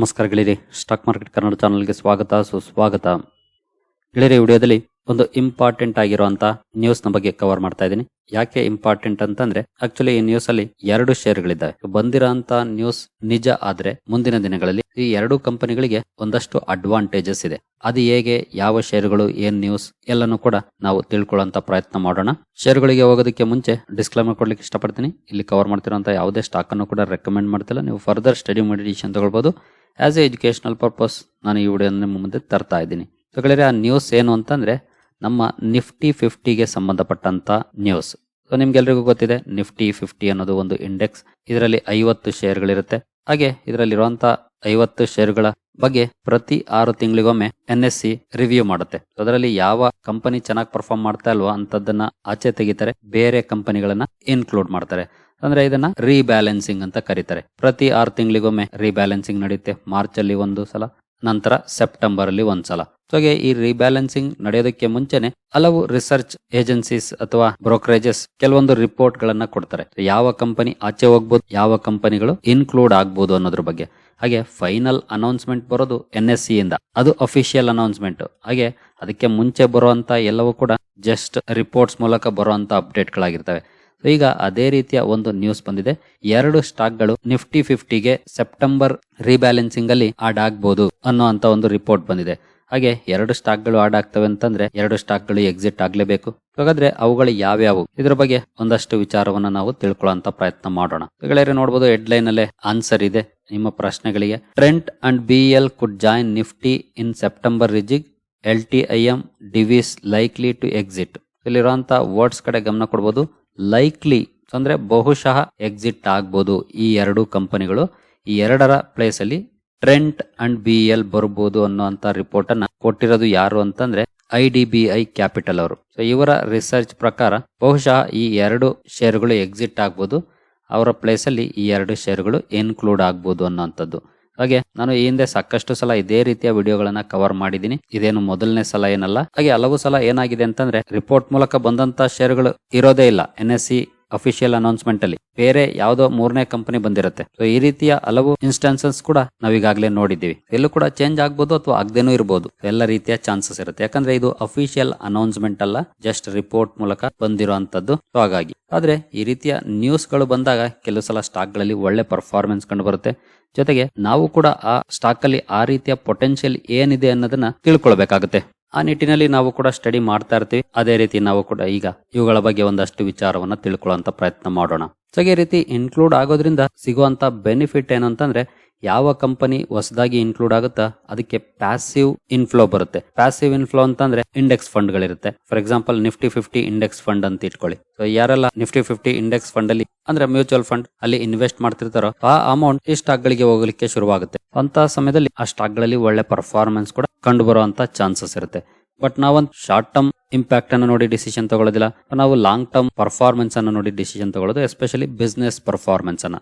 ನಮಸ್ಕಾರ ಗೆಳೆಯರಿ, stock market Kannada ಚಾನಲ್ಗೆ ಸ್ವಾಗತ, ಸುಸ್ವಾಗತ. ಗೆಳೆಯರಿ ವಿಡಿಯೋದಲ್ಲಿ ಒಂದು ಇಂಪಾರ್ಟೆಂಟ್ ಆಗಿರುವಂತಹ ನ್ಯೂಸ್ನ ಬಗ್ಗೆ ಕವರ್ ಮಾಡ್ತಾ ಇದ್ದೀನಿ. ಯಾಕೆ ಇಂಪಾರ್ಟೆಂಟ್ ಅಂತಂದ್ರೆ ಆಕ್ಚುಲಿ ಈ ನ್ಯೂಸ್ ಅಲ್ಲಿ ಎರಡು ಶೇರ್ ಗಳಿದ್ದಾವೆ ಬಂದಿರೋಂತ ನ್ಯೂಸ್ ನಿಜ ಆದ್ರೆ ಮುಂದಿನ ದಿನಗಳಲ್ಲಿ ಈ ಎರಡು ಕಂಪನಿಗಳಿಗೆ ಒಂದಷ್ಟು ಅಡ್ವಾಂಟೇಜಸ್ ಇದೆ. ಅದು ಹೇಗೆ, ಯಾವ ಶೇರ್ಗಳು ಏನ್ ನ್ಯೂಸ್ ಎಲ್ಲನೂ ಕೂಡ ನಾವು ತಿಳ್ಕೊಳ್ಳುವಂತ ಪ್ರಯತ್ನ ಮಾಡೋಣ. ಶೇರ್ಗಳಿಗೆ ಹೋಗೋದಕ್ಕೆ ಮುಂಚೆ ಡಿಸ್ಕ್ಲೈಮರ್ ಕೊಡ್ಲಿಕ್ಕೆ ಇಷ್ಟಪಡ್ತೀನಿ. ಇಲ್ಲಿ ಕವರ್ ಮಾಡ್ತಿರೋ ಯಾವುದೇ ಸ್ಟಾಕ್ ಅನ್ನು ಕೂಡ ರೆಕಮೆಂಡ್ ಮಾಡ್ತಿಲ್ಲ. ನೀವು ಫರ್ದರ್ ಸ್ಟಡಿ ಮಾಡಿ ಡಿಸಿಷನ್ ತಗೊಳ್ಬಹುದು ಆಸ್ ಎ ಎಜುಕೇಷನಲ್ ಪರ್ಪಸ್ ನಾನು ಈ ವಿಡಿಯೋ ನಿಮ್ಮ ಮುಂದೆ ತರ್ತಾ ಇದ್ದೀನಿ. ಸೊ ಗೆಳೆಯರೆ, ಆ ನ್ಯೂಸ್ ಏನು ಅಂತಂದ್ರೆ, ನಮ್ಮ ನಿಫ್ಟಿ ಫಿಫ್ಟಿಗೆ ಸಂಬಂಧಪಟ್ಟಂಥ ನ್ಯೂಸ್ ಸೊ ನಿಮ್ಗೆಲ್ರಿಗೂ ಗೊತ್ತಿದೆ ನಿಫ್ಟಿ ಫಿಫ್ಟಿ ಅನ್ನೋದು ಒಂದು ಇಂಡೆಕ್ಸ್ ಇದರಲ್ಲಿ ಐವತ್ತು ಶೇರ್ಗಳಿರುತ್ತೆ ಹಾಗೆ, ಇದರಲ್ಲಿರುವಂತ ಐವತ್ತು ಶೇರುಗಳ ಬಗ್ಗೆ ಪ್ರತಿ ಆರು ತಿಂಗಳಿಗೊಮ್ಮೆ ಎನ್ ಎಸ್ ಸಿ ರಿವ್ಯೂ ಮಾಡುತ್ತೆ. ಅದರಲ್ಲಿ ಯಾವ ಕಂಪನಿ ಚೆನ್ನಾಗಿ ಪರ್ಫಾರ್ಮ್ ಮಾಡ್ತಾ ಇಲ್ವೋ ಅಂತದನ್ನ ಆಚೆ ತೆಗಿತಾರೆ. ಬೇರೆ ಕಂಪನಿಗಳನ್ನ ಇನ್ಕ್ಲೂಡ್ ಮಾಡ್ತಾರೆ. ಅಂದ್ರೆ ಇದನ್ನ ರೀಬ್ಯಾಲೆನ್ಸಿಂಗ್ ಅಂತ ಕರೀತಾರೆ. ಪ್ರತಿ ಆರ್ ತಿಂಗಳಿಗೊಮ್ಮೆ ರೀಬ್ಯಾಲೆನ್ಸಿಂಗ್ ನಡೆಯುತ್ತೆ ಮಾರ್ಚ್ ಅಲ್ಲಿ ಒಂದು ಸಲ, ನಂತರ ಸೆಪ್ಟೆಂಬರ್ ಅಲ್ಲಿ ಒಂದ್ಸಲ ಹಾಗೆ ಈ ರೀಬ್ಯಾಲೆನ್ಸಿಂಗ್ ನಡೆಯೋದಕ್ಕೆ ಮುಂಚೆನೆ ಹಲವು ರಿಸರ್ಚ್ ಏಜೆನ್ಸೀಸ್ ಅಥವಾ ಬ್ರೋಕರೇಜಸ್ ಕೆಲವೊಂದು ರಿಪೋರ್ಟ್ ಗಳನ್ನ ಕೊಡ್ತಾರೆ ಯಾವ ಕಂಪನಿ ಆಚೆ ಹೋಗ್ಬೋದು, ಯಾವ ಕಂಪನಿಗಳು ಇನ್ಕ್ಲೂಡ್ ಆಗ್ಬೋದು ಅನ್ನೋದ್ರ ಬಗ್ಗೆ. ಹಾಗೆ ಫೈನಲ್ ಅನೌನ್ಸ್ಮೆಂಟ್ ಬರೋದು ಎನ್ ಎಸ್ ಸಿ ಇಂದ. ಅದು ಅಫಿಷಿಯಲ್ ಅನೌನ್ಸ್ಮೆಂಟ್ ಹಾಗೆ ಅದಕ್ಕೆ ಮುಂಚೆ ಬರುವಂತ ಎಲ್ಲವೂ ಕೂಡ ಜಸ್ಟ್ ರಿಪೋರ್ಟ್ಸ್ ಮೂಲಕ ಬರುವಂತ ಅಪ್ಡೇಟ್ ಗಳಾಗಿರ್ತವೆ. ಈಗ ಅದೇ ರೀತಿಯ ಒಂದು ನ್ಯೂಸ್ ಬಂದಿದೆ. ಎರಡು ಸ್ಟಾಕ್ಗಳು ನಿಫ್ಟಿ ಫಿಫ್ಟಿಗೆ ಸೆಪ್ಟೆಂಬರ್ ರೀಬ್ಯಾಲೆನ್ಸಿಂಗ್ ಅಲ್ಲಿ ಆಡ್ ಆಗ್ಬಹುದು ಅನ್ನೋ ಅಂತ ಒಂದು ರಿಪೋರ್ಟ್ ಬಂದಿದೆ. ಹಾಗೆ ಎರಡು ಸ್ಟಾಕ್ಗಳು ಆಡ್ ಆಗ್ತವೆ ಅಂತಂದ್ರೆ ಎರಡು ಸ್ಟಾಕ್ಗಳು ಎಕ್ಸಿಟ್ ಆಗ್ಲೇಬೇಕು. ಹಾಗಾದ್ರೆ ಅವುಗಳು ಯಾವ್ಯಾವು? ಇದ್ರ ಬಗ್ಗೆ ಒಂದಷ್ಟು ವಿಚಾರವನ್ನ ನಾವು ತಿಳ್ಕೊಳ್ಳುವಂತ ಪ್ರಯತ್ನ ಮಾಡೋಣ. ಗೆಳೆಯರೆ ನೋಡಬಹುದು ಹೆಡ್ ಲೈನ್ ಅಲ್ಲೇ ಆನ್ಸರ್ ಇದೆ ನಿಮ್ಮ ಪ್ರಶ್ನೆಗಳಿಗೆ. Trent and B L could join Nifty in September rejig L T I M Divi's likely to exit ಇಲ್ಲಿರುವಂತಹ ವರ್ಡ್ಸ್ ಕಡೆ ಗಮನ ಕೊಡಬಹುದು ಲೈಕ್ಲಿ ಅಂದ್ರೆ ಬಹುಶಃ ಎಕ್ಸಿಟ್ ಆಗ್ಬೋದು ಈ ಎರಡು ಕಂಪನಿಗಳು. ಈ ಎರಡರ ಪ್ಲೇಸ್ ಅಲ್ಲಿ ಟ್ರೆಂಟ್ ಅಂಡ್ ಬಿ ಎಲ್ ಬರ್ಬೋದು ಅನ್ನುವಂತ ರಿಪೋರ್ಟ್ ಅನ್ನ ಕೊಟ್ಟಿರೋದು ಯಾರು ಅಂತಂದ್ರೆ I D B I Capital ಅವರು. ಸೊ ಇವರ ರಿಸರ್ಚ್ ಪ್ರಕಾರ ಬಹುಶಃ ಈ ಎರಡು ಶೇರುಗಳು ಎಕ್ಸಿಟ್ ಆಗ್ಬೋದು. ಅವರ ಪ್ಲೇಸಲ್ಲಿ ಈ ಎರಡು ಶೇರ್ಗಳು ಇನ್ಕ್ಲೂಡ್ ಆಗ್ಬೋದು ಅನ್ನೋಂಥದ್ದು ಹಾಗೆ ನಾನು ಈ ಹಿಂದೆ ಸಾಕಷ್ಟು ಸಲ ಇದೇ ರೀತಿಯ ವಿಡಿಯೋಗಳನ್ನ ಕವರ್ ಮಾಡಿದ್ದೀನಿ. ಇದೇನು ಮೊದಲನೇ ಸಲ ಏನಲ್ಲ. ಹಾಗೆ ಹಲವು ಸಲ ಏನಾಗಿದೆ ಅಂತಂದ್ರೆ ರಿಪೋರ್ಟ್ ಮೂಲಕ ಬಂದಂತ ಶೇರುಗಳು ಇರೋದೇ ಇಲ್ಲ. ಎನ್ ಅಫಿಷಿಯಲ್ ಅನೌನ್ಸ್ಮೆಂಟ್ ಅಲ್ಲಿ. ಬೇರೆ ಯಾವುದೋ ಮೂರನೇ ಕಂಪನಿ ಬಂದಿರುತ್ತೆ. ಸೊ ಈ ರೀತಿಯ ಹಲವು ಇನ್ಸ್ಟಾನ್ಸಸ್ ಕೂಡ ನಾವೀಗಾಗಲೇ ನೋಡಿದ್ದೀವಿ. ಎಲ್ಲೂ ಕೂಡ ಚೇಂಜ್ ಆಗ್ಬೋದು ಅಥವಾ ಆಗದೇನೂ ಇರಬಹುದು ಎಲ್ಲ ರೀತಿಯ ಚಾನ್ಸಸ್ ಇರುತ್ತೆ. ಯಾಕಂದ್ರೆ ಇದು ಅಫಿಷಿಯಲ್ ಅನೌನ್ಸ್ಮೆಂಟ್ ಅಲ್ಲ ಜಸ್ಟ್ ರಿಪೋರ್ಟ್ ಮೂಲಕ ಬಂದಿರುವಂತದ್ದು ಸೊ ಹಾಗಾಗಿ. ಆದ್ರೆ, ಈ ರೀತಿಯ ನ್ಯೂಸ್ಗಳು ಬಂದಾಗ ಕೆಲವು ಸಲ ಸ್ಟಾಕ್ಗಳಲ್ಲಿ ಒಳ್ಳೆ ಪರ್ಫಾರ್ಮೆನ್ಸ್ ಕಂಡು ಬರುತ್ತೆ. ಜೊತೆಗೆ, ನಾವು ಕೂಡ ಆ ಸ್ಟಾಕ್ ಅಲ್ಲಿ ಆ ರೀತಿಯ ಪೊಟೆನ್ಶಿಯಲ್ ಏನಿದೆ ಅನ್ನೋದನ್ನ ತಿಳ್ಕೊಳ್ಬೇಕಾಗುತ್ತೆ. ಆ ನಿಟ್ಟಿನಲ್ಲಿ ನಾವು ಕೂಡ ಸ್ಟಡಿ ಮಾಡ್ತಾ ಇರ್ತೀವಿ. ಅದೇ ರೀತಿ ನಾವು ಕೂಡ ಈಗ ಇವುಗಳ ಬಗ್ಗೆ ಒಂದಷ್ಟು ವಿಚಾರವನ್ನ ತಿಳ್ಕೊಳ್ಳುವಂತ ಪ್ರಯತ್ನ ಮಾಡೋಣ. ಸೊ ಈ ರೀತಿ ಇನ್ಕ್ಲೂಡ್ ಆಗೋದ್ರಿಂದ ಸಿಗುವಂತ ಬೆನಿಫಿಟ್ ಏನು ಅಂತಂದ್ರೆ ಯಾವ ಕಂಪನಿ ಹೊಸದಾಗಿ ಇನ್ಕ್ಲೂಡ್ ಆಗುತ್ತಾ ಅದಕ್ಕೆ ಪ್ಯಾಸಿವ್ ಇನ್ಫ್ಲೋ ಬರುತ್ತೆ. ಪ್ಯಾಸಿವ್ ಇನ್ಫ್ಲೋ ಅಂತಂದ್ರೆ index fund ಗಳಿರುತ್ತೆ for example Nifty fifty index fund ಅಂತ ಇಟ್ಕೊಳ್ಳಿ. ಸೊ ಯಾರೆಲ್ಲ ನಿಫ್ಟಿ ಫಿಫ್ಟಿ ಇಂಡೆಕ್ಸ್ ಫಂಡ್ ಅಲ್ಲಿ, ಅಂದ್ರೆ ಮ್ಯೂಚುವಲ್ ಫಂಡ್ ಅಲ್ಲಿ ಇನ್ವೆಸ್ಟ್ ಮಾಡ್ತಿರ್ತಾರೋ, ಆ ಅಮೌಂಟ್ ಈ ಸ್ಟಾಕ್ ಗಳಿಗೆ ಹೋಗಲಿಕ್ಕೆ ಶುರುವಾಗುತ್ತೆ. ಅಂತ ಸಮಯದಲ್ಲಿ ಆ ಸ್ಟಾಕ್ಗಳಲ್ಲಿ ಒಳ್ಳೆ ಪರ್ಫಾರ್ಮೆನ್ಸ್ ಕೂಡ ಕಂಡು ಬರುವಂತ ಚಾನ್ಸಸ್ ಇರುತ್ತೆ. ಬಟ್ ನಾವೊಂದು ಶಾರ್ಟ್ ಟರ್ಮ್ ಇಂಪ್ಯಾಕ್ಟ್ ಅನ್ನು ನೋಡಿ ಡಿಸಿಷನ್ ತಗೊಳ್ಳೋದಿಲ್ಲ ನಾವು ಲಾಂಗ್ ಟರ್ಮ್ ಪರ್ಫಾರ್ಮೆನ್ಸ್ ಅನ್ನು ನೋಡಿ ಡಿಸಿಷನ್ ತಗೊಳ್ಳೋದು ಎಸ್ಪೆಷಲಿ ಬಿಸ್ನೆಸ್ ಪರ್ಫಾರ್ಮೆನ್ಸ್ ಅನ್ನ.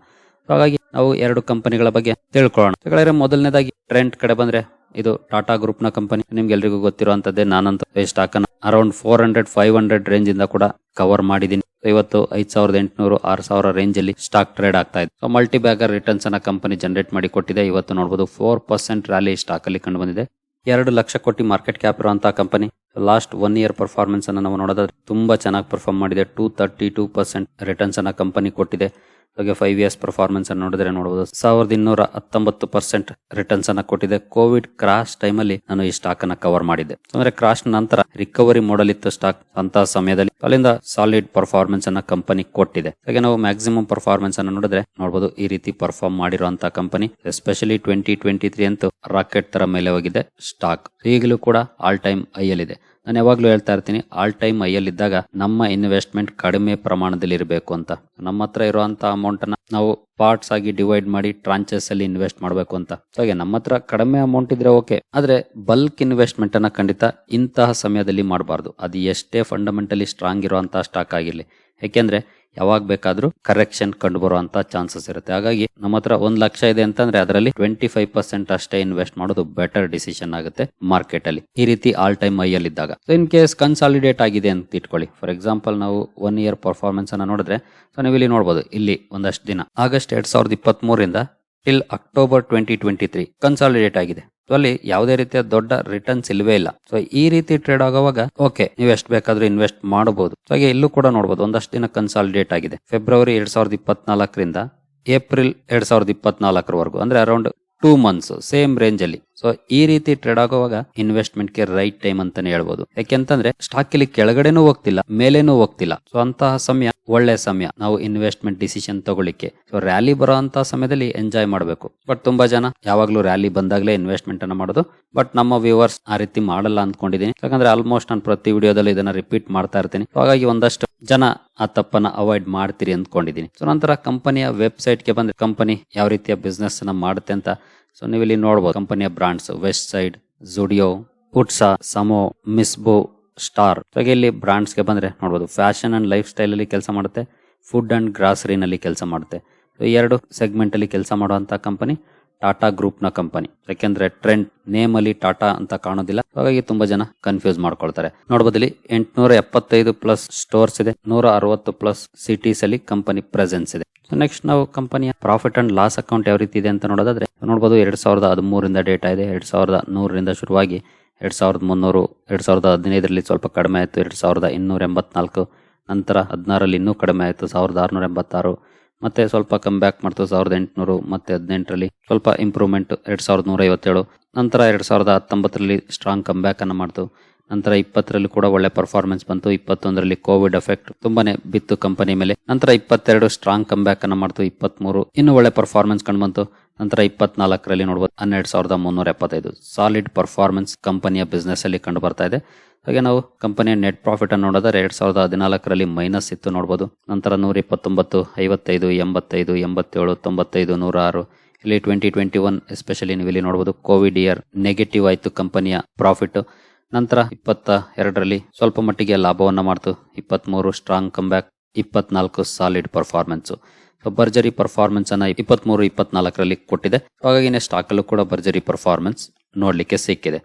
ಹಾಗಾಗಿ ನಾವು ಎರಡು ಕಂಪನಿಗಳ ಬಗ್ಗೆ ತಿಳ್ಕೊಳ್ಳೋಣ. ಮೊದಲನೇದಾಗಿ ಟ್ರೆಂಡ್ ಕಡೆ ಬಂದ್ರೆ ಇದು ಟಾಟಾ ಗ್ರೂಪ್ನ ಕಂಪನಿ. ನಿಮ್ಗೆ ಎಲ್ರಿಗೂ ಗೊತ್ತಿರುವಂತದ್ದೇ ನಾನಂತ ಸ್ಟಾಕ್ ಅನ್ನ around four hundred five hundred range ಇಂದ ಕೂಡ ಕವರ್ ಮಾಡಿದೀನಿ ಇವತ್ತು ಐದ್ ಸಾವಿರದ ಎಂಟುನೂರು, ಆರು ಸಾವಿರ ರೇಂಜ್ ಅಲ್ಲಿ ಸ್ಟಾಕ್ ಟ್ರೇಡ್ ಆಗ್ತಾ ಇದೆ. ಮಲ್ಟಿ ಬ್ಯಾಗರ್ ರಿಟರ್ನ್ಸ್ ಅನ್ನ ಕಂಪನಿ ಜನರೇಟ್ ಮಾಡಿ ಕೊಟ್ಟಿದೆ. ಇವತ್ತು ನೋಡಬಹುದು ಫೋರ್ ಪರ್ಸೆಂಟ್ ರ್ಯಾಲಿ ಸ್ಟಾಕ್ ಅಲ್ಲಿ ಕಂಡು ಬಂದಿದೆ. ಎರಡು ಲಕ್ಷ ಕೋಟಿ ಮಾರ್ಕೆಟ್ ಕ್ಯಾಪ್ ಇರುವಂತಹ company last one year performance ಅನ್ನ ನಾವು ನೋಡೋದಾದ್ರೆ ತುಂಬಾ ಚೆನ್ನಾಗಿ ಪರ್ಫಾರ್ಮ್ ಮಾಡಿದೆ. Two thirty two percent returns ಅನ್ನ ಕಂಪನಿ ಕೊಟ್ಟಿದೆ. ಹಾಗೆ ಫೈವ್ ಇಯರ್ಸ್ ಪರ್ಫಾರ್ಮೆನ್ಸ್ ಅನ್ನು ನೋಡಿದ್ರೆ ನೋಡಬಹುದು ಸಾವಿರದ ಇನ್ನೂರ ಹತ್ತೊಂಬತ್ತು ಪರ್ಸೆಂಟ್ ರಿಟರ್ನ್ಸ್ ಅನ್ನ ಕೊಟ್ಟಿದೆ. ಕೋವಿಡ್ ಕ್ರಾಶ್ ಟೈಮ್ ಅಲ್ಲಿ ನಾನು ಈ ಸ್ಟಾಕ್ ಅನ್ನ ಕವರ್ ಮಾಡಿದ್ದೆ. ಅಂದ್ರೆ ಕ್ರಾಶ್ ನಂತರ ರಿಕವರಿ ಮಾಡಲ್ ಇತ್ತು ಸ್ಟಾಕ್ ಅಂತ ಸಮಯದಲ್ಲಿ. ಅಲ್ಲಿಂದ ಸಾಲಿಡ್ ಪರ್ಫಾರ್ಮೆನ್ಸ್ ಅನ್ನ ಕಂಪನಿ ಕೊಟ್ಟಿದೆ. ಹಾಗೆ ನಾವು ಮ್ಯಾಕ್ಸಿಮಮ್ ಪರ್ಫಾರ್ಮೆನ್ಸ್ ಅನ್ನು ನೋಡಿದ್ರೆ ನೋಡಬಹುದು ಈ ರೀತಿ ಪರ್ಫಾರ್ಮ್ ಮಾಡಿರುವಂತಹ company especially twenty twenty three ಅಂತೂ ರಾಕೆಟ್ ತರ ಮೇಲೆ ಹೋಗಿದೆ ಸ್ಟಾಕ್ ಈಗಲೂ ಕೂಡ ಆಲ್ ಟೈಮ್ ಐಯಲ್ಲಿದೆ ನಾನು ಯಾವಾಗಲೂ ಹೇಳ್ತಾ ಇರ್ತೀನಿ ಆಲ್ ಟೈಮ್ ಐಯಲ್ಲಿದ್ದಾಗ ನಮ್ಮ ಇನ್ವೆಸ್ಟ್ಮೆಂಟ್ ಕಡಿಮೆ ಪ್ರಮಾಣದಲ್ಲಿ ಇರಬೇಕು ಅಂತ. ನಮ್ಮ ಹತ್ರ ಇರುವಂತ ಅಮೌಂಟ್ ಅನ್ನ ನಾವು ಪಾರ್ಟ್ಸ್ ಆಗಿ ಡಿವೈಡ್ ಮಾಡಿ ಟ್ರಾಂಚಸ್ ಅಲ್ಲಿ ಇನ್ವೆಸ್ಟ್ ಮಾಡಬೇಕು ಅಂತ. ಹಾಗೆ ನಮ್ಮ ಹತ್ರ ಕಡಿಮೆ ಅಮೌಂಟ್ ಇದ್ರೆ ಓಕೆ ಆದ್ರೆ ಬಲ್ಕ್ ಇನ್ವೆಸ್ಟ್ಮೆಂಟ್ ಅನ್ನ ಖಂಡಿತ ಇಂತಹ ಸಮಯದಲ್ಲಿ ಮಾಡಬಾರ್ದು. ಅದು ಎಷ್ಟೇ ಫಂಡಮೆಂಟಲಿ ಸ್ಟ್ರಾಂಗ್ ಇರುವಂತಹ ಸ್ಟಾಕ್ ಆಗಿರ್ಲಿ. ಯಾಕೆಂದ್ರೆ ಯಾವಾಗ ಬೇಕಾದ್ರೂ ಕರೆಕ್ಷನ್ ಕಂಡು ಬರುವಂತ ಚಾನ್ಸಸ್ ಇರುತ್ತೆ. ಹಾಗಾಗಿ ನಮ್ಮ ಹತ್ರ ಒಂದ್ ಲಕ್ಷ ಇದೆ ಅಂತಂದ್ರೆ ಅದರಲ್ಲಿ ಟ್ವೆಂಟಿ ಫೈವ್ ಪರ್ಸೆಂಟ್ ಅಷ್ಟೇ ಇನ್ವೆಸ್ಟ್ ಮಾಡೋದು ಬೆಟರ್ ಡಿಸಿಷನ್ ಆಗುತ್ತೆ ಮಾರ್ಕೆಟ್ ಅಲ್ಲಿ. ಈ ರೀತಿ ಆಲ್ ಟೈಮ್ ಐ ಅಲ್ಲಿ ಇದ್ದಾಗ. ಇನ್ ಕೇಸ್ ಕನ್ಸಾಲಿಡೇಟ್ ಆಗಿದೆ ಅಂತ ಇಟ್ಕೊಳ್ಳಿ. ಫಾರ್ ಎಕ್ಸಾಂಪಲ್ ನಾವು ಒನ್ ಇಯರ್ ಪರ್ಫಾರ್ಮೆನ್ಸ್ ಅನ್ನ ನೋಡಿದ್ರೆ ಸೊ ನೀವು ಇಲ್ಲಿ ನೋಡಬಹುದು ಇಲ್ಲಿ ಒಂದಷ್ಟು ದಿನ. ಆಗಸ್ಟ್ ಎರಡ್ ಸಾವಿರದ ಇಪ್ಪತ್ತ್ till October twenty twenty three consolidate ಆಗಿದೆ. ಸೊ ಅಲ್ಲಿ ಯಾವುದೇ ರೀತಿಯ ದೊಡ್ಡ ರಿಟರ್ನ್ಸ್ ಇಲ್ವೇ ಇಲ್ಲ. ಸೊ ಈ ರೀತಿ ಟ್ರೇಡ್ ಆಗುವಾಗ ಓಕೆ ನೀವು ಎಷ್ಟು ಬೇಕಾದ್ರೂ ಇನ್ವೆಸ್ಟ್ ಮಾಡಬಹುದು. ಸೊ ಹಾಗೆ ಇಲ್ಲೂ ಕೂಡ ನೋಡಬಹುದು ಒಂದಷ್ಟು ದಿನ ಕನ್ಸಾಲಿಡೇಟ್ ಆಗಿದೆ. ಫೆಬ್ರವರಿ ಎರಡ್ ಸಾವಿರದ ಇಪ್ಪತ್ನಾಲ್ಕರಿಂದ ಏಪ್ರಿಲ್ ಎರಡ್ ಸಾವಿರದ ಇಪ್ಪತ್ನಾಲ್ಕರವರೆಗೂ, ಅಂದ್ರೆ around two months same range ಅಲ್ಲಿ. ಸೊ ಈ ರೀತಿ ಟ್ರೇಡ್ ಆಗುವಾಗ ಇನ್ವೆಸ್ಟ್ಮೆಂಟ್ಗೆ ರೈಟ್ ಟೈಮ್ ಅಂತಾನೆ ಹೇಳ್ಬೋದು. ಯಾಕೆಂತಂದ್ರೆ ಸ್ಟಾಕ್ ಇಲ್ಲಿ ಕೆಳಗಡೆನೂ ಹೋಗ್ತಿಲ್ಲ, ಮೇಲೇನೂ ಹೋಗ್ತಿಲ್ಲ. ಸೊ ಅಂತಹ ಸಮಯ ಒಳ್ಳೆ ಸಮಯ. ನಾವು ಇನ್ವೆಸ್ಟ್ಮೆಂಟ್ ಡಿಸಿಷನ್ ತಗೊಳ್ಳಿಕ್ಕೆ. ಸೊ ರ್ಯಾಲಿ ಬರೋ ಸಮಯದಲ್ಲಿ ಎಂಜಾಯ್ ಮಾಡಬೇಕು. ಬಟ್ ತುಂಬಾ ಜನ ಯಾವಾಗ್ಲೂ ರ್ಯಾಲಿ ಬಂದಾಗಲೇ ಇನ್ವೆಸ್ಟ್ಮೆಂಟ್ ಅನ್ನ ಮಾಡೋದು. ಬಟ್ ನಮ್ಮ ವ್ಯೂವರ್ಸ್ ಆ ರೀತಿ ಮಾಡಲ್ಲ ಅಂದ್ಕೊಂಡಿದ್ದೀನಿ. ಯಾಕಂದ್ರೆ ಆಲ್ಮೋಸ್ಟ್ ನಾನು ಪ್ರತಿ ವಿಡಿಯೋದಲ್ಲಿ ಇದನ್ನ ರಿಪೀಟ್ ಮಾಡ್ತಾ ಇರ್ತೀನಿ. ಹಾಗಾಗಿ ಒಂದಷ್ಟು ಜನ ಆ ತಪ್ಪನ್ನ ಅವಾಯ್ಡ್ ಮಾಡ್ತೀರಿ ಅಂದ್ಕೊಂಡಿದ್ದೀನಿ. ಸೊ ನಂತರ ಕಂಪನಿಯ ವೆಬ್ಸೈಟ್ಗೆ ಬಂದ್ರೆ ಕಂಪನಿ ಯಾವ ರೀತಿಯ ಬಿಸ್ನೆಸ್ ಅನ್ನ ಮಾಡುತ್ತೆ ಅಂತ. ಸೊ ನೀವು ಇಲ್ಲಿ ನೋಡಬಹುದು ಕಂಪನಿಯ brands Westside Zudio Utsa Samoh Misbu star. ಹಾಗೆ ಇಲ್ಲಿ ಬ್ರಾಂಡ್ಸ್ಗೆ ಬಂದ್ರೆ ನೋಡಬಹುದು ಫ್ಯಾಷನ್ ಅಂಡ್ ಲೈಫ್ ಸ್ಟೈಲಲ್ಲಿ ಕೆಲಸ ಮಾಡುತ್ತೆ. ಫುಡ್ ಅಂಡ್ ಗ್ರಾಸರಿನಲ್ಲಿ ಕೆಲಸ ಮಾಡುತ್ತೆ. ಈ ಎರಡು ಸೆಗ್ಮೆಂಟ್ ಅಲ್ಲಿ ಕೆಲಸ ಮಾಡುವಂಥ ಕಂಪನಿ ಟಾಟಾ ಗ್ರೂಪ್ನ ಕಂಪನಿ ಯಾಕೆಂದ್ರೆ ಟ್ರೆಂಡ್ ನೇಮ್ ಅಲ್ಲಿ ಟಾಟಾ ಅಂತ ಕಾಣೋದಿಲ್ಲ. ಹಾಗಾಗಿ ತುಂಬಾ ಜನ ಕನ್ಫ್ಯೂಸ್ ಮಾಡ್ಕೊಳ್ತಾರೆ. ನೋಡಬಹುದು ಇಲ್ಲಿ ಎಂಟುನೂರ ಎಪ್ಪತ್ತೈದು ಪ್ಲಸ್ ಸ್ಟೋರ್ಸ್ ಇದೆ. ನೂರ ಅರವತ್ತು ಪ್ಲಸ್ ಸಿಟೀಸ್ ಅಲ್ಲಿ ಕಂಪನಿ ಪ್ರೆಸೆನ್ಸ್ ಇದೆ. ನೆಕ್ಸ್ಟ್ ನಾವು ಕಂಪನಿಯ ಪ್ರಾಫಿಟ್ ಅಂಡ್ ಲಾಸ್ ಅಕೌಂಟ್ ಯಾವ ರೀತಿ ಇದೆ ಅಂತ ನೋಡೋದಾದ್ರೆ ನೋಡಬಹುದು ಎರಡ್ ಸಾವಿರದ ಹದಿಮೂರಿಂದ ಡೇಟಾ ಇದೆ. ಎರಡ್ ಸಾವಿರದ ನೂರರಿಂದ ಶುರುವಾಗಿ ಎರಡ್ ಸಾವಿರದ ಮುನ್ನೂರು, ಎರಡು ಸಾವಿರದ ಹದಿನೈದರಲ್ಲಿ ಸ್ವಲ್ಪ ಕಡಿಮೆ ಆಯಿತು, ಎರಡು ಸಾವಿರದ ಇನ್ನೂರ ಎಂಬತ್ನಾಲ್ಕು, ನಂತರ ಹದಿನಾರಲ್ಲಿ ಇನ್ನೂ ಕಡಿಮೆ ಆಯಿತು, ಸಾವಿರದ ಆರುನೂರ ಎಂಬತ್ತಾರು, ಮತ್ತೆ ಸ್ವಲ್ಪ ಕಮ್ ಬ್ಯಾಕ್ ಮಾಡ್ತು, ಸಾವಿರದ ಎಂಟುನೂರು, ಮತ್ತೆ ಹದಿನೆಂಟರಲ್ಲಿ ಸ್ವಲ್ಪ ಇಂಪ್ರೂವ್ಮೆಂಟ್ ಎರಡು ಸಾವಿರದ ನೂರ ಐವತ್ತೇಳು, ನಂತರ ಎರಡು ಸಾವಿರದ ಹತ್ತೊಂಬತ್ತರಲ್ಲಿ ಸ್ಟ್ರಾಂಗ್ ಕಮ್ ಬ್ಯಾಕ್ ಅನ್ನು ಮಾಡ್ತು, ನಂತರ ಇಪ್ಪತ್ತರಲ್ಲಿ ಕೂಡ ಒಳ್ಳೆ ಪರ್ಫಾರ್ಮೆನ್ಸ್ ಬಂತು, ಇಪ್ಪತ್ತೊಂದರಲ್ಲಿ ಕೋವಿಡ್ ಎಫೆಕ್ಟ್ ತುಂಬಾನೇ ಬಿತ್ತು ಕಂಪನಿ ಮೇಲೆ, ನಂತರ ಇಪ್ಪತ್ತೆರಡು ಸ್ಟ್ರಾಂಗ್ ಕಮ್ ಬ್ಯಾಕ್ ಅನ್ನು ಮಾಡ್ತು, ಇಪ್ಪತ್ಮೂರು, ಇನ್ನೂ ಒಳ್ಳೆ ಪರ್ಫಾರ್ಮೆನ್ಸ್ ಕಂಡು ಬಂತು ನಂತರ ಇಪ್ಪತ್ನಾಲ್ಕರಲ್ಲಿ ನೋಡ್ಬೋದು, ಹನ್ನೆರಡು ಸಾವಿರದ ಮುನ್ನೂರ ಎಪ್ಪತ್ತೈದು. ಸಾಲಿಡ್ ಪರ್ಫಾರ್ಮೆನ್ಸ್ ಕಂಪನಿಯ ಬಿಸ್ನೆಸ್ ಅಲ್ಲಿ ಕಂಡು ಬರ್ತಾ ಇದೆ. ಹಾಗೆ ನಾವು ಕಂಪನಿಯ ನೆಟ್ ಪ್ರಾಫಿಟ್ ಅನ್ನು ನೋಡಿದ್ರೆ ಎರಡ್ ಸಾವಿರದ ಹದಿನಾಲ್ಕರಲ್ಲಿ ಮೈನಸ್ ಇತ್ತು ನೋಡ್ಬೋದು. ನಂತರ ನೂರ ಇಪ್ಪತ್ತೊಂಬತ್ತು ಐವತ್ತೈದು, ಎಂಬತ್ತೈದು, ಎಂಬತ್ತೇಳು, ತೊಂಬತ್ತೈದು ನೂರ ಆರು ಇಲ್ಲಿ ಟ್ವೆಂಟಿ ಟ್ವೆಂಟಿ ಒನ್ ಎಸ್ಪೆಷಲಿ ನೀವು ಇಲ್ಲಿ ನೋಡಬಹುದು ಕೋವಿಡ್ ಇಯರ್ ನೆಗೆಟಿವ್ ಆಯಿತು ಕಂಪನಿಯ ಪ್ರಾಫಿಟ್ ನಂತರ ಇಪ್ಪತ್ತ ಎರಡರಲ್ಲಿ ಸ್ವಲ್ಪ ಮಟ್ಟಿಗೆ ಲಾಭವನ್ನು ಮಾಡ್ತು. ಇಪ್ಪತ್ತ್ಮೂರು ಸ್ಟ್ರಾಂಗ್ ಕಂಬ್ಯಾಕ್ ಇಪ್ಪತ್ನಾಲ್ಕು ಸಾಲಿಡ್ ಪರ್ಫಾರ್ಮೆನ್ಸ್ ಭರ್ಜರಿ ಪರ್ಫಾರ್ಮೆನ್ಸ್ ಅನ್ನ ಇಪ್ಪತ್ಮೂರು, ಇಪ್ಪತ್ನಾಲ್ಕರಲ್ಲಿ ಕೊಟ್ಟಿದೆ. ಹಾಗಾಗಿ ಸ್ಟಾಕ್ ಅಲ್ಲೂ ಕೂಡ ಭರ್ಜರಿ ಪರ್ಫಾರ್ಮೆನ್ಸ್ ನೋಡಲಿಕ್ಕೆ ಸಿಕ್ಕಿದೆ.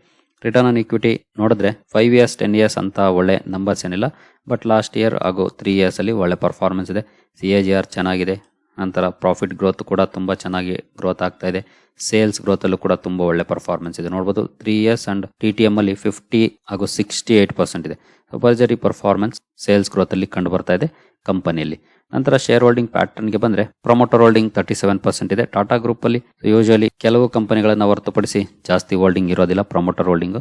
ರಿಟರ್ನ್ ಆನ್ ಇಕ್ವಿಟಿ ನೋಡಿದ್ರೆ ಫೈವ್ ಇಯರ್ಸ್ ಟೆನ್ ಇಯರ್ಸ್ ಅಂತ ಒಳ್ಳೆ ನಂಬರ್ಸ್ ಏನಿಲ್ಲ. ಬಟ್ ಲಾಸ್ಟ್ ಇಯರ್ ಹಾಗೂ ತ್ರೀ ಇಯರ್ಸ್ ಅಲ್ಲಿ ಒಳ್ಳೆ ಪರ್ಫಾರ್ಮೆನ್ಸ್ ಇದೆ. ಸಿ ಎ ಜಿ ಆರ್ ಚೆನ್ನಾಗಿದೆ. ನಂತರ ಪ್ರಾಫಿಟ್ ಗ್ರೋತ್ ಕೂಡ ತುಂಬ ಚೆನ್ನಾಗಿ ಗ್ರೋತ್ ಆಗ್ತಾ ಇದೆ. ಸೇಲ್ಸ್ ಗ್ರೋತ್ ಅಲ್ಲೂ ಕೂಡ ತುಂಬಾ ಒಳ್ಳೆ ಪರ್ಫಾರ್ಮೆನ್ಸ್ ಇದೆ. ನೋಡಬಹುದು three years and T T M ಅಲ್ಲಿ ಫಿಫ್ಟಿ ಹಾಗೂ ಸಿಕ್ಸ್ಟಿ ಏಟ್ ಪರ್ಸೆಂಟ್ ಇದೆ. ಸೂಪರ್ಜರಿ ಪರ್ಫಾರ್ಮೆನ್ಸ್ ಸೇಲ್ಸ್ ಗ್ರೋತ್ ಅಲ್ಲಿ ಕಂಡು ಬರ್ತಾ ಇದೆ ಕಂಪನಿಯಲ್ಲಿ ನಂತರ ಶೇರ್ ಹೋಲ್ಡಿಂಗ್ ಪ್ಯಾಟರ್ನ್ಗೆ ಬಂದ್ರೆ promoter holding thirty seven percent ಇದೆ. ಟಾಟಾ ಗ್ರೂಪ್ ಅಲ್ಲಿ ಯೂಶುವಲಿ ಕೆಲವು ಕಂಪನಿಗಳನ್ನ ಹೊರತುಪಡಿಸಿ ಜಾಸ್ತಿ ಹೋಲ್ಡಿಂಗ್ ಇರೋದಿಲ್ಲ ಪ್ರೊಮೋಟರ್ ಹೋಲ್ಡಿಂಗ್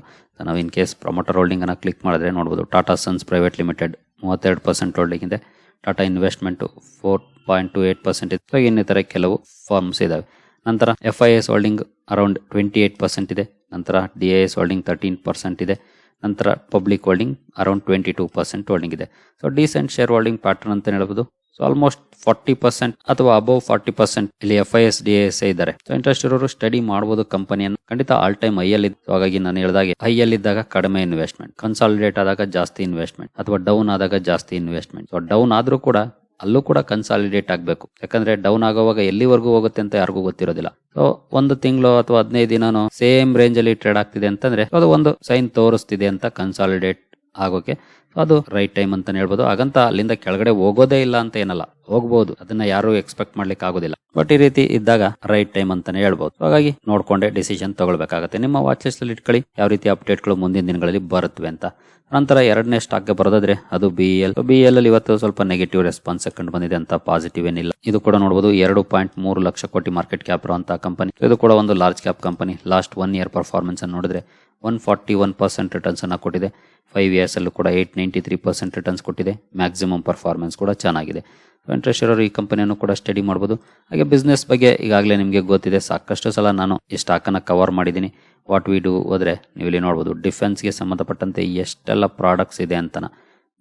ನಾವು ಇನ್ ಕೇಸ್ ಪ್ರೊಮೋಟರ್ ಹೋಲ್ಡಿಂಗ್ ಅನ್ನ ಕ್ಲಿಕ್ ಮಾಡಿದ್ರೆ ನೋಡಬಹುದು ಟಾಟಾ ಸನ್ಸ್ ಪ್ರೈವೇಟ್ ಲಿಮಿಟೆಡ್ ಮೂವತ್ತೆರಡು ಪರ್ಸೆಂಟ್ ಹೋಲ್ಡಿಂಗ್ ಇದೆ. Tata investment four point two eight percent ಇದೆ. ಇನ್ನಿತರ ಕೆಲವು ಫಾರ್ಮ್ಸ್ ಇದಾವೆ. ನಂತರ F I S holding around twenty eight percent ಇದೆ. ನಂತರ D I S holding thirteen percent ಇದೆ. ನಂತರ public holding around twenty two percent holding ಇದೆ. So decent share holding pattern ಅಂತ ಹೇಳ್ಬೋದು. ಸೊ ಆಲ್ಮೋಸ್ಟ್ ಫಾರ್ಟಿ ಪರ್ಸೆಂಟ್ ಅಥವಾ ಅಬೌವ್ ಫಾರ್ಟಿ ಪರ್ಸೆಂಟ್ ಇಲ್ಲಿ F I S D S ಇದ್ದಾರೆ. ಸೊ ಇಂಟ್ರೆಸ್ಟ್ ಇರೋರು study ಮಾಡಬಹುದು ಕಂಪನಿಯನ್ನು ಖಂಡಿತ ಆಲ್ ಟೈಮ್ ಐ ಅಲ್ಲಿ ಸೊ ಹಾಗಾಗಿ ನಾನು ಹೇಳಿದಾಗೆ ಅಲ್ಲಿ ಇದ್ದಾಗ ಕಡಿಮೆ ಇನ್ವೆಸ್ಟ್ಮೆಂಟ್ ಕನ್ಸಾಲಿಡೇಟ್ ಆದಾಗ ಜಾಸ್ತಿ ಇನ್ವೆಸ್ಟ್ಮೆಂಟ್ ಅಥವಾ ಡೌನ್ ಆದಾಗ ಜಾಸ್ತಿ ಇನ್ವೆಸ್ಟ್ಮೆಂಟ್ ಸೊ ಡೌನ್ ಆದರೂ ಕೂಡ ಅಲ್ಲೂ ಕೂಡ ಕನ್ಸಾಲಿಡೇಟ್ ಆಗಬೇಕು. ಯಾಕಂದ್ರೆ ಡೌನ್ ಆಗೋವಾಗ ಎಲ್ಲಿವರೆಗೂ ಹೋಗುತ್ತೆ ಅಂತ ಯಾರಿಗೂ ಗೊತ್ತಿರೋದಿಲ್ಲ. ಸೊ ಒಂದು ತಿಂಗಳು ಅಥವಾ ಹದಿನೈದು ದಿನನೂ ಸೇಮ್ ರೇಂಜ್ ಅಲ್ಲಿ ಟ್ರೇಡ್ ಆಗ್ತಿದೆ ಅಂತಂದ್ರೆ ಅದು ಒಂದು ಸೈನ್ ತೋರಿಸ್ತಿದೆ ಅಂತ ಕನ್ಸಾಲಿಡೇಟ್ ಆಗೋಕೆ. ಅದು ರೈಟ್ ಟೈಮ್ ಅಂತ ಹೇಳ್ಬೋದು. ಹಾಗಂತ ಅಲ್ಲಿಂದ ಕೆಳಗಡೆ ಹೋಗೋದೇ ಇಲ್ಲ ಅಂತ ಏನಲ್ಲ. ಹೋಗ್ಬೋದು. ಅದನ್ನ ಯಾರು ಎಕ್ಸ್ಪೆಕ್ಟ್ ಮಾಡ್ಲಿಕ್ಕೆ ಆಗೋದಿಲ್ಲ. ಬಟ್ ಈ ರೀತಿ ಇದ್ದಾಗ ರೈಟ್ ಟೈಮ್ ಅಂತಾನೆ ಹೇಳ್ಬೋದು. ಹಾಗಾಗಿ ನೋಡ್ಕೊಂಡೆ ಡಿಸಿಷನ್ ತಗೊಳ್ಬೇಕಾಗತ್ತೆ. ನಿಮ್ಮ ವಾಚ್ ಲಿಸ್ಟ್ ಅಲ್ಲಿ ಇಟ್ಕೊಳ್ಳಿ. ಯಾವ ರೀತಿ ಅಪ್ಡೇಟ್ಗಳು ಮುಂದಿನ ದಿನಗಳಲ್ಲಿ ಬರುತ್ತವೆ ಅಂತ. ನಂತರ ಎರಡನೇ ಸ್ಟಾಕ್ಗೆ ಬರೋದಾದ್ರೆ ಅದು ಬಿ ಎಲ್ ಬಿ ಎಲ್ ಅಲ್ಲಿ ಇವತ್ತು ಸ್ವಲ್ಪ ನೆಗೆಟಿವ್ ರೆಸ್ಪಾನ್ಸ್ ಕಂಡು ಬಂದಿದೆ ಅಂತ ಪಾಸಿಟಿವ್ ಏನಿಲ್ಲ. ಇದು ಕೂಡ ನೋಡಬಹುದು ಎರಡು ಪಾಯಿಂಟ್ ಮೂರು ಲಕ್ಷ ಕೋಟಿ ಮಾರ್ಕೆಟ್ ಕ್ಯಾಪ್ ಇರುವಂತಹ ಕಂಪನಿ ಇದು ಕೂಡ ಒಂದು large cap company last one year performance ಅನ್ನು ನೋಡಿದ್ರೆ one forty one percent returns ಅನ್ನ ಕೊಟ್ಟಿದೆ. ಫೈವ್ ಇಯರ್ಸ್ ಅಲ್ಲೂ ಕೂಡ eight ninety three percent returns ಕೊಟ್ಟಿದೆ. ಮ್ಯಾಕ್ಸಿಮಮ್ ಪರ್ಫಾರ್ಮೆನ್ಸ್ ಕೂಡ ಚೆನ್ನಾಗಿದೆ. ಇಂಟ್ರೆಸ್ಟ್ ಅವರು ಈ ಕಂಪನಿಯನ್ನು ಕೂಡ ಸ್ಟಡಿ ಮಾಡ್ಬೋದು. ಹಾಗೆ ಬಿಸ್ನೆಸ್ ಬಗ್ಗೆ ಈಗಾಗಲೇ ನಿಮಗೆ ಗೊತ್ತಿದೆ. ಸಾಕಷ್ಟು ಸಲ ನಾನು ಈ ಸ್ಟಾಕನ್ನು ಕವರ್ ಮಾಡಿದ್ದೀನಿ. ವಾಟ್ ವಿ ಡೂ ಹೋದರೆ ನೀವು ಇಲ್ಲಿ ನೋಡ್ಬೋದು. ಡಿಫೆನ್ಸ್ಗೆ ಸಂಬಂಧಪಟ್ಟಂತೆ ಎಷ್ಟೆಲ್ಲ ಪ್ರಾಡಕ್ಟ್ಸ್ ಇದೆ ಅಂತನ.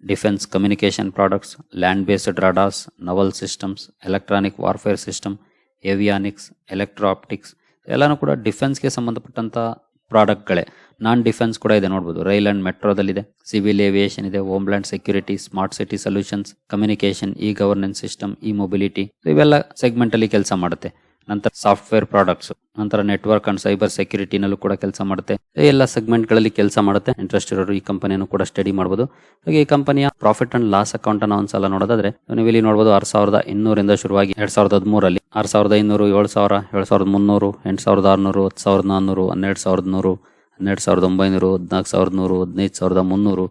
Defence communication products land based radars naval systems electronic warfare system avionics electro optics ಎಲ್ಲನೂ ಕೂಡ ಡಿಫೆನ್ಸ್ಗೆ ಸಂಬಂಧಪಟ್ಟಂಥ ಪ್ರಾಡಕ್ಟ್ಗಳೇ ನಾನ್ ಡಿಫೆನ್ಸ್ ಕೂಡ ಇದೆ ನೋಡ್ಬೋದು. ರೈಲ್ ಅಂಡ್ ಮೆಟ್ರೋದಲ್ಲಿದೆ. ಸಿವಿಲ್ ಏವಿಯೇಷನ್ ಇದೆ homeland security smart city solutions communication e governance system e mobility ಇವೆಲ್ಲ ಸೆಗ್ಮೆಂಟ್ ಅಲ್ಲಿ ಕೆಲಸ ಮಾಡುತ್ತೆ. ನಂತರ ಸಾಫ್ಟ್ವೇರ್ ಪ್ರಾಡಕ್ಟ್ಸ್ ನಂತರ ನೆಟ್ವರ್ಕ್ ಅಂಡ್ ಸೈಬರ್ ಸೆಕ್ಯೂರಿಟಿನಲ್ಲೂ ಕೂಡ ಕೆಲಸ ಮಾಡುತ್ತೆ. ಎಲ್ಲ ಸೆಗ್ಮೆಂಟ್ಗಳಲ್ಲಿ ಕೆಲಸ ಮಾಡುತ್ತೆ. ಇಂಟ್ರೆಸ್ಟ್ ಇರೋರು ಈ ಕಂಪನಿಯನ್ನು ಕೂಡ ಸ್ಟಡಿ ಮಾಡಬಹುದು ಹಾಗೆ ಈ ಕಂಪನಿಯ ಪ್ರಾಫಿಟ್ ಅಂಡ್ ಲಾಸ್ ಅಕೌಂಟ್ ಅನ್ನ ಒಂದ್ಸಲ ನೋಡೋದಾದ್ರೆ ನೀವು ಇಲ್ಲಿ ನೋಡಬಹುದು ಆರ್ ಸಾವಿರದ ಇನ್ನೂರಿಂದ ಶುರುವಾಗಿ ಎರಡ್ ಸಾವಿರದ ಹದಿಮೂರಲ್ಲಿ. ಆರ್ ಸಾವಿರದ ಇನ್ನೂರು, ಏಳು ಸಾವಿರ, ಏಳು ಸಾವಿರದ ಮುನ್ನೂರು, ಎಂಟು ಸಾವಿರದ ಆರ್ನೂರು, ಹತ್ತು ಸಾವಿರದ ನಾನ್ನೂರು ಹನ್ನೆರಡು ಸಾವಿರದ ನೂರು ಹನ್ನೆರಡು ಸಾವಿರದ ಒಂಬೈನೂರು ಹದಿನಾಲ್ಕು ಸಾವಿರದ ನೂರು, ಹದಿನೈದು ಸಾವಿರದ ಮುನ್ನೂರು,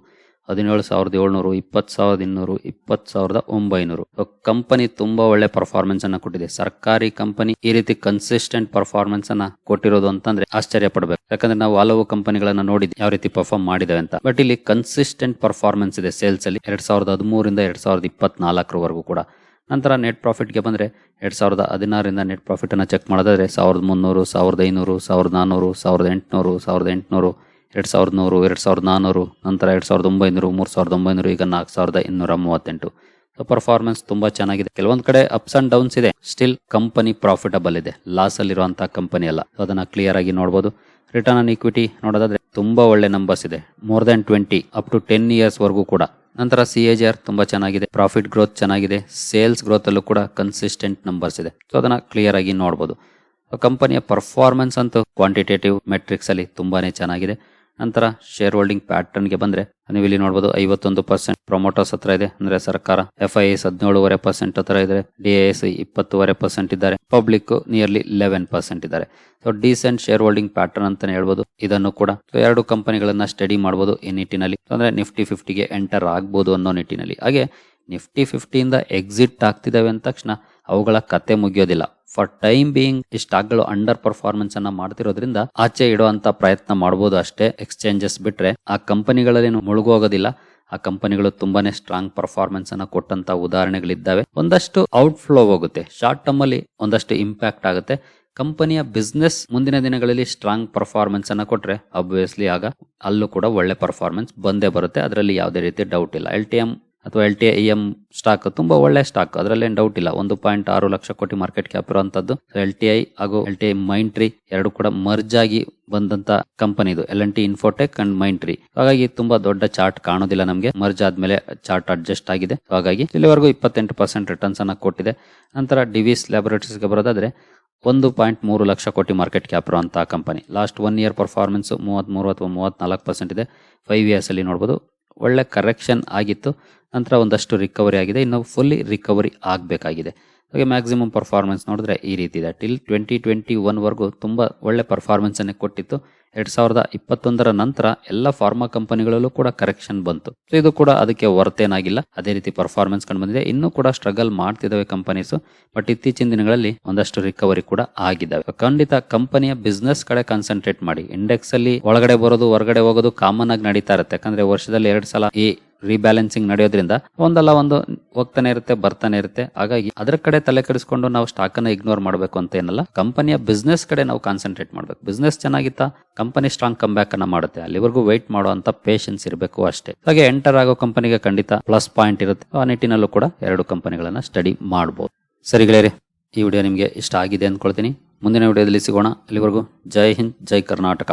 ಹದಿನೇಳು ಸಾವಿರದ ಏಳ್ನೂರು, ಇಪ್ಪತ್ತು ಸಾವಿರದ ಇನ್ನೂರು, ಇಪ್ಪತ್ತು ಸಾವಿರದ ಒಂಬೈನೂರು. ಕಂಪನಿ ತುಂಬಾ ಒಳ್ಳೆ ಪರ್ಫಾರ್ಮೆನ್ಸ್ ಅನ್ನ ಕೊಟ್ಟಿದೆ. ಸರ್ಕಾರಿ ಕಂಪನಿ ಈ ರೀತಿ ಕನ್ಸಿಸ್ಟೆಂಟ್ ಪರ್ಫಾರ್ಮೆನ್ಸ್ ಅನ್ನ ಕೊಟ್ಟಿರೋದು ಅಂತಂದ್ರೆ ಆಶ್ಚರ್ಯ ಪಡಬೇಕು. ಯಾಕಂದ್ರೆ ನಾವು ಹಲವು ಕಂಪನಿಗಳನ್ನ ನೋಡಿದ್ವಿ, ಯಾವ ರೀತಿ ಪರ್ಫಾರ್ಮ್ ಮಾಡಿದೆ ಅಂತ. ಬಟ್ ಇಲ್ಲಿ ಕನ್ಸಿಸ್ಟೆಂಟ್ ಪರ್ಫಾರ್ಮೆನ್ಸ್ ಇದೆ ಸೇಲ್ಸ್ ಅಲ್ಲಿ. ಎರಡ್ ಸಾವಿರದ ಹದಿಮೂರಿಂದ ಎರಡ್ ಸಾವಿರದ ಇಪ್ಪತ್ನಾಲ್ಕರವರೆಗೂ ಕೂಡ. ನಂತರ ನೆಟ್ ಪ್ರಾಫಿಟ್ಗೆ ಬಂದರೆ ಎರಡು ಸಾವಿರದ ಹದಿನಾರರಿಂದ ನೆಟ್ ಪ್ರಾಫಿಟನ್ನು ಚೆಕ್ ಮಾಡೋದಾದರೆ ಸಾವಿರದ ಮುನ್ನೂರು, ಸಾವಿರದ ಐನೂರು, ಸಾವಿರದ ನಾನ್ನೂರು ಸಾವಿರದ ಎಂಟುನೂರು ಸಾವಿರದ ಎಂಟುನೂರು, ಎರಡು ಸಾವಿರದ ನೂರು, ಎರಡು ಸಾವಿರದ ನಾನ್ನೂರು ನಂತರ ಎರಡು ಸಾವಿರದ ಒಂಬೈನೂರು, ಮೂರು ಸಾವಿರದ ಒಂಬೈನೂರು, ಈಗ ನಾಲ್ಕು ಸಾವಿರದ ಇನ್ನೂರ ಮೂವತ್ತೆಂಟು. ಪರ್ಫಾರ್ಮೆನ್ಸ್ ತುಂಬಾ ಚೆನ್ನಾಗಿದೆ. ಕೆಲವೊಂದು ಕಡೆ ಅಪ್ಸ್ ಅಂಡ್ ಡೌನ್ಸ್ ಇದೆ. ಸ್ಟಿಲ್ ಕಂಪನಿ ಪ್ರಾಫಿಟಬಲ್ ಇದೆ. ಲಾಸ್ ಕಂಪನಿ ಅಲ್ಲ. ಅದನ್ನ ಕ್ಲಿಯರ್ ಆಗಿ ನೋಡಬಹುದು ರಿಟರ್ನ್ ಆನ್ ಇಕ್ವಿಟಿ ನೋಡೋದಾದ್ರೆ ತುಂಬಾ ಒಳ್ಳೆ ನಂಬರ್ಸ್ ಇದೆ. More than twenty up to ten years ವರೆಗೂ ಕೂಡ. ನಂತರ ಸಿ ಎ ಜಿ ಆರ್ ತುಂಬಾ ಚೆನ್ನಾಗಿದೆ ಪ್ರಾಫಿಟ್ ಗ್ರೋತ್ ಚೆನ್ನಾಗಿದೆ ಸೇಲ್ಸ್ ಗ್ರೋತ್ ಅಲ್ಲೂ ಕೂಡ ಕನ್ಸಿಸ್ಟೆಂಟ್ ನಂಬರ್ಸ್ ಇದೆ. ಸೊ ಅದನ್ನ ಕ್ಲಿಯರ್ ಆಗಿ ನೋಡಬಹುದು ಕಂಪನಿಯ ಪರ್ಫಾರ್ಮೆನ್ಸ್ ಅಂತೂ ಕ್ವಾಂಟಿಟೇಟಿವ್ ಮೆಟ್ರಿಕ್ಸ್ ಅಲ್ಲಿ ತುಂಬಾನೇ ಚೆನ್ನಾಗಿದೆ. ನಂತರ ಶೇರ್ ಹೋಲ್ಡಿಂಗ್ ಪ್ಯಾಟರ್ನ್ಗೆ ಬಂದ್ರೆ ನೀವು ಇಲ್ಲಿ ನೋಡಬಹುದು ಐವತ್ತೊಂದು ಪರ್ಸೆಂಟ್ ಪ್ರೊಮೋಟರ್ಸ್ ಹತ್ರ ಇದೆ. ಅಂದ್ರೆ ಸರ್ಕಾರ ಎಫ್ ಐ ಎಸ್ ಹದಿನೇಳುವರೆ ಪರ್ಸೆಂಟ್ ಹತ್ರ ಇದೆ ಡಿ ಎಸ್ ಇಪ್ಪತ್ತುವರೆ ಪರ್ಸೆಂಟ್ ಇದ್ದಾರೆ. ಪಬ್ಲಿಕ್ ನಿಯರ್ಲಿ ಲೆವೆನ್ ಪರ್ಸೆಂಟ್ ಇದ್ದಾರೆ. So decent share holding pattern ಅಂತಾನೆ ಹೇಳ್ಬೋದು. ಇದನ್ನು ಕೂಡ ಎರಡು ಕಂಪನಿಗಳನ್ನ ಸ್ಟಡಿ ಮಾಡಬಹುದು ಈ ನಿಟ್ಟಿನಲ್ಲಿ. ಅಂದ್ರೆ ನಿಫ್ಟಿ ಫಿಫ್ಟಿಗೆ ಎಂಟರ್ ಆಗ್ಬೋದು ಅನ್ನೋ ನಿಟ್ಟಿನಲ್ಲಿ. ಹಾಗೆ ನಿಫ್ಟಿ ಫಿಫ್ಟಿಯಿಂದ ಎಕ್ಸಿಟ್ ಆಗ್ತಿದಾವೆ ಅಂದ ತಕ್ಷಣ ಅವುಗಳ ಕತೆ ಮುಗಿಯೋದಿಲ್ಲ. ಫಾರ್ ಟೈಮ್ ಬೀಯಿಂಗ್ ಈ ಸ್ಟಾಕ್ಗಳು ಅಂಡರ್ ಪರ್ಫಾರ್ಮೆನ್ಸ್ ಅನ್ನ ಮಾಡ್ತಿರೋದ್ರಿಂದ ಆಚೆ ಇಡುವಂತ ಪ್ರಯತ್ನ ಮಾಡಬಹುದು ಅಷ್ಟೇ. ಎಕ್ಸ್ಚೇಂಜಸ್ ಬಿಟ್ರೆ ಆ ಕಂಪನಿಗಳಲ್ಲಿ ಮುಳುಗೋಗೋದಿಲ್ಲ ಆ ಕಂಪನಿಗಳು ತುಂಬಾನೇ ಸ್ಟ್ರಾಂಗ್ ಪರ್ಫಾರ್ಮೆನ್ಸ್ ಅನ್ನ ಕೊಟ್ಟಂತ ಉದಾಹರಣೆಗಳಿದ್ದಾವೆ. ಒಂದಷ್ಟು ಔಟ್ ಫ್ಲೋ ಹೋಗುತ್ತೆ. ಶಾರ್ಟ್ ಟರ್ಮ್ ಅಲ್ಲಿ ಒಂದಷ್ಟು ಇಂಪ್ಯಾಕ್ಟ್ ಆಗುತ್ತೆ. ಕಂಪನಿಯ ಬಿಸ್ನೆಸ್ ಮುಂದಿನ ದಿನಗಳಲ್ಲಿ ಸ್ಟ್ರಾಂಗ್ ಪರ್ಫಾರ್ಮೆನ್ಸ್ ಅನ್ನ ಕೊಟ್ರೆ ಅಬ್ವಿಯಸ್ಲಿ ಆಗ ಅಲ್ಲೂ ಕೂಡ ಒಳ್ಳೆ ಪರ್ಫಾರ್ಮೆನ್ಸ್ ಬಂದೇ ಬರುತ್ತೆ. ಅದರಲ್ಲಿ ಯಾವುದೇ ರೀತಿ ಡೌಟ್ ಇಲ್ಲ. ಎಲ್ ಟಿ ಎಂ ಅಥವಾ L T I M stock ತುಂಬಾ ಒಳ್ಳೆ ಸ್ಟಾಕ್ ಅದರಲ್ಲೇನು ಡೌಟ್ ಇಲ್ಲ. ಒಂದು ಪಾಯಿಂಟ್ ಆರು ಲಕ್ಷ ಕೋಟಿ ಮಾರ್ಕೆಟ್ ಕ್ಯಾಪ್ ಇರುವಂತದ್ದು. ಎಲ್ ಟಿ ಐ ಹಾಗೂ ಎಲ್ ಟಿ ಐ ಟ್ರೀ ಎರಡು ಕೂಡ ಮರ್ಜ್ ಆಗಿ ಬಂದಂತ ಕಂಪನಿ ಇದು. L N T Infotech and tree ಹಾಗಾಗಿ ತುಂಬಾ ದೊಡ್ಡ ಚಾರ್ಟ್ ಕಾಣೋದಿಲ್ಲ ನಮಗೆ. ಮರ್ಜ್ ಆದ್ಮೇಲೆ ಚಾರ್ಟ್ ಅಡ್ಜಸ್ಟ್ ಆಗಿದೆ. ಹಾಗಾಗಿ ಇಲ್ಲಿವರೆಗೂ ಇಪ್ಪತ್ತೆಂಟು ಪರ್ಸೆಂಟ್ ರಿಟರ್ನ್ಸ್ ಅನ್ನ ಕೊಟ್ಟಿದೆ. ನಂತರ ಡಿವಿಸ್ ಲ್ಯಾಬೊರೇಟರೀಸ್ಗೆ ಬರೋದಾದ್ರೆ ಒಂದು ಪಾಯಿಂಟ್ ಮೂರು ಲಕ್ಷ ಕೋಟಿ ಮಾರ್ಕೆಟ್ ಕ್ಯಾಪ್ ಇರುವಂತಹ company last one year performance ಮೂವತ್ಮೂರು ಅಥವಾ ಮೂವತ್ನಾಲ್ಕು ಪರ್ಸೆಂಟ್ ಇದೆ. ಫೈವ್ ಇಯರ್ಸ್ ಅಲ್ಲಿ ನೋಡಬಹುದು ಒಳ್ಳೆ ಕರೆಕ್ಷನ್ ಆಗಿತ್ತು. ನಂತರ ಒಂದಷ್ಟು ರಿಕವರಿ ಆಗಿದೆ. ಇನ್ನು ಫುಲ್ಲಿ ರಿಕವರಿ ಆಗಬೇಕಾಗಿದೆ. ಹಾಗೆ ಮ್ಯಾಕ್ಸಿಮಮ್ ಪರ್ಫಾರ್ಮೆನ್ಸ್ ನೋಡಿದ್ರೆ ಈ ರೀತಿ ಇದೆ. ಟಿಲ್ ಟ್ವೆಂಟಿ ಟ್ವೆಂಟಿ ಒನ್ವರೆಗೂ ತುಂಬ ಒಳ್ಳೆ ಪರ್ಫಾರ್ಮೆನ್ಸನ್ನೇ ಕೊಟ್ಟಿತ್ತು. ಎರಡು ಸಾವಿರದ ಇಪ್ಪತ್ತೊಂದರ ನಂತರ ಎಲ್ಲ ಫಾರ್ಮಾ ಕಂಪನಿಗಳಲ್ಲೂ ಕೂಡ ಕರೆಕ್ಷನ್ ಬಂತು. ಸೊ ಇದು ಕೂಡ ಅದಕ್ಕೆ ಏನಾಗಿಲ್ಲ ಅದೇ ರೀತಿ ಪರ್ಫಾರ್ಮೆನ್ಸ್ ಕಂಡು ಬಂದಿದೆ. ಇನ್ನೂ ಕೂಡ ಸ್ಟ್ರಗಲ್ ಮಾಡ್ತಿದ್ದಾವೆ ಕಂಪನೀಸ್ ಬಟ್ ಇತ್ತೀಚಿನ ದಿನಗಳಲ್ಲಿ ಒಂದಷ್ಟು ರಿಕವರಿ ಕೂಡ ಆಗಿದ್ದಾವೆ. ಖಂಡಿತ ಕಂಪನಿಯ ಬಿಸ್ನೆಸ್ ಕಡೆ ಕಾನ್ಸಂಟ್ರೇಟ್ ಮಾಡಿ. ಇಂಡೆಕ್ಸ್ ಅಲ್ಲಿ ಒಳಗಡೆ ಬರೋದು, ಹೊರಗಡೆ ಹೋಗೋದು ಕಾಮನ್ ಆಗಿ ನಡೀತಾ ಇರುತ್ತೆ. ಯಾಕಂದ್ರೆ ವರ್ಷದಲ್ಲಿ ಎರಡು ಸಲ ಈ ರೀಬ್ಯಾಲೆನ್ಸಿಂಗ್ ನಡೆಯೋದ್ರಿಂದ ಒಂದಲ್ಲ ಒಂದು ಹೋಗ್ತಾನೆ ಇರುತ್ತೆ, ಬರ್ತಾನೆ ಇರುತ್ತೆ. ಹಾಗಾಗಿ ಅದರ ಕಡೆ ತಲೆ ಕೆಡಿಸ್ಕೊಂಡು ನಾವು ಸ್ಟಾಕ್ ಅನ್ನ ಇಗ್ನೋರ್ ಮಾಡಬೇಕು ಅಂತ ಏನಲ್ಲ ಕಂಪನಿಯ ಬಿಸ್ನೆಸ್ ಕಡೆ ನಾವು ಕಾನ್ಸಂಟ್ರೇಟ್ ಮಾಡಬೇಕು. ಬಿಸ್ನೆಸ್ ಚೆನ್ನಾಗಿತ್ತಾ ಕಂಪನಿ ಸ್ಟ್ರಾಂಗ್ ಕಮ್ ಬ್ಯಾಕ್ ಅನ್ನ ಮಾಡುತ್ತೆ. ಅಲ್ಲಿವರೆಗೂ ವೆಯ್ಟ್ ಮಾಡುವಂತ ಪೇಷನ್ಸ್ ಇರಬೇಕು ಅಷ್ಟೇ. ಹಾಗೆ ಎಂಟರ್ ಆಗೋ ಕಂಪನಿಗೆ ಖಂಡಿತ ಪ್ಲಸ್ ಪಾಯಿಂಟ್ ಇರುತ್ತೆ. ಆ ನಿಟ್ಟಿನಲ್ಲೂ ಕೂಡ ಎರಡು ಕಂಪನಿಗಳನ್ನ ಸ್ಟಡಿ ಮಾಡಬಹುದು ಸರಿ ಗೆಳೆಯರೆ, ಈ ವಿಡಿಯೋ ನಿಮಗೆ ಇಷ್ಟ ಆಗಿದೆ ಅಂದ್ಕೊಳ್ತೀನಿ. ಮುಂದಿನ ವಿಡಿಯೋದಲ್ಲಿ ಸಿಗೋಣ. ಅಲ್ಲಿವರೆಗೂ ಜೈ ಹಿಂದ್, ಜೈ ಕರ್ನಾಟಕ.